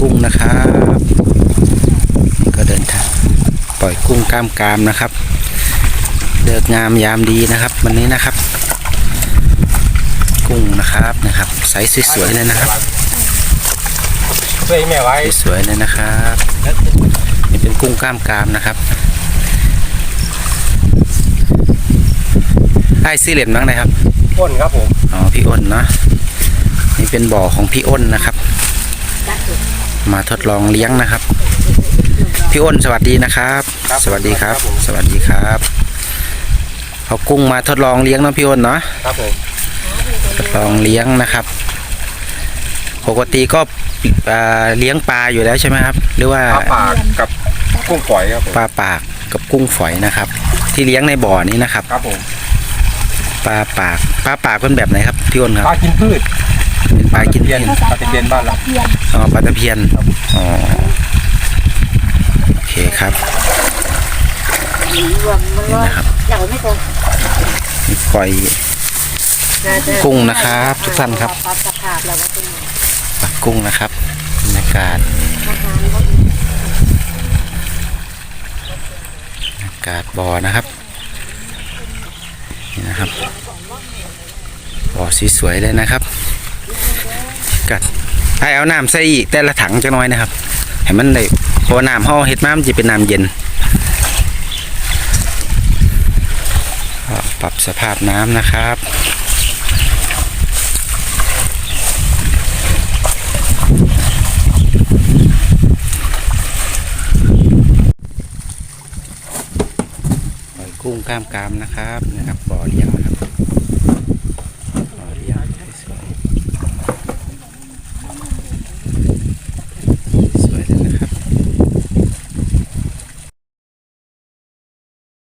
กุ้งนะครับนี่ก็เดินทางปล่อยกุ้งกล้ามกรามนะครับเลิกงามยามดีนะครับ วันนี้นะครับ กุ้งนะครับนะครับไซส์สวยๆเลยนะครับช่วยแม่ไว้สวยๆเลยนะครับนี่เป็นกุ้งกล้ามกรามนะครับไอ้ซีเหรียญบ้างนะครับอ้นครับผมอ๋อพี่อ้นเนาะนี่เป็นบ่อของพี่อ้นนะครับ มาทดลองเลี้ยงนะครับ พี่อ้นสวัสดีนะครับ สวัสดีครับ สวัสดีครับเอากุ้งมาทดลองเลี้ยงเนาะพี่อ้นเนาะครับผมทดลองเลี้ยงนะครับ ปกติก็อ่าเลี้ยงปลาอยู่แล้วใช่ไหมครับ หรือว่าปลาปากกับกุ้งฝอยครับผมปลาปากกับกุ้งฝอยนะครับ ที่เลี้ยงในบ่อนี้นะครับครับผมปลาปากปลาปากเป็นแบบไหนครับพี่อ้นครับปลากินพืช เป็นปลากินเพียนเพียนปลาตะเพียนบ้านเราอ๋อปลาตะเพียนอ๋อโอเคครับ รวมมันนี่ว่านะครับเราไม่ตรงมีปล่อย กุ้งนะครับทุกท่านครับ ปลาสะพานเราก็เป็นปลากุ้งนะครับบรรยากาศอาหารก็บรรยากาศบ่อนะครับนี่นะครับบ่อสีสวยเลยนะครับ กัดให้เอาน้ำใส่อีกแต่ละถังจังน้อยนะครับให้มันได้พราะว่าน้ำห่อเฮ็ดมามันจะเป็นน้ำเย็นปรับสภาพน้ำนะครับปกุ้งกล้ามกรามนะครับนะครับบ่อเลี้ยงนะครับ